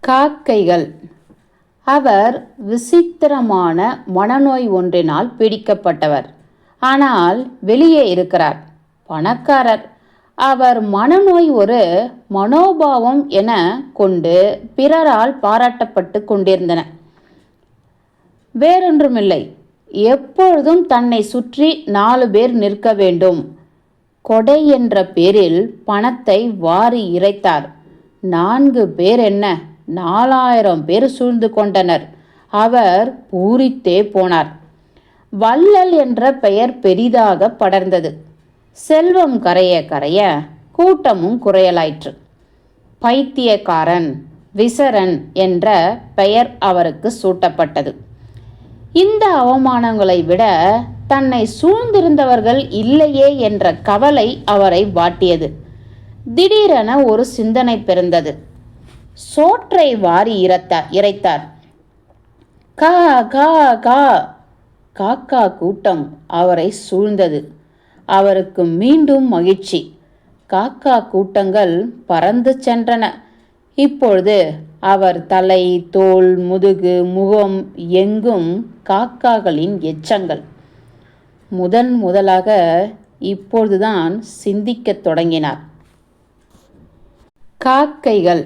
காக்கைகள். அவர் விசித்திரமான மனநோய் ஒன்றினால் பீடிக்கப்பட்டவர். ஆனால் வெளியே இருக்கிறார். பணக்காரர். அவர் மனநோய் ஒரு மனோபாவம் என கொண்டு பிறரால் பாராட்டப்பட்டு கொண்டிருந்தன. வேறொன்றுமில்லை. எப்பொழுதும் தன்னை சுற்றி நாலு பேர் நிற்க வேண்டும். கொடை என்ற பேரில் பணத்தை வாரி இறைத்தார். நான்கு பேர் என்ன? நாலாயிரம் பேர் சூழ்ந்து கொண்டனர். அவர் பூரித்தே போனார். வள்ளல் என்ற பெயர் பெரிதாக படர்ந்தது. செல்வம் கரைய கரைய கூட்டமும் குறையலாயிற்று. பைத்தியக்காரன் விசரன் என்ற பெயர் அவருக்கு சூட்டப்பட்டது. இந்த அவமானங்களை விட தன்னை சூழ்ந்திருந்தவர்கள் இல்லையே என்ற கவலை அவரை வாட்டியது. திடீரென ஒரு சிந்தனை பிறந்தது. சோற்றை வாரி இறத்தார் இறைத்தார். கா கா கா காக்கா கூட்டம் அவரை சூழ்ந்தது. அவருக்கு மீண்டும் மகிழ்ச்சி. காக்கா கூட்டங்கள் பறந்து சென்றன. இப்பொழுது அவர் தலை தோல் முதுகு முகம் எங்கும் காக்காகளின் எச்சங்கள். முதன் முதலாக இப்பொழுதுதான் சிந்திக்கத் தொடங்கினார். காக்கைகள்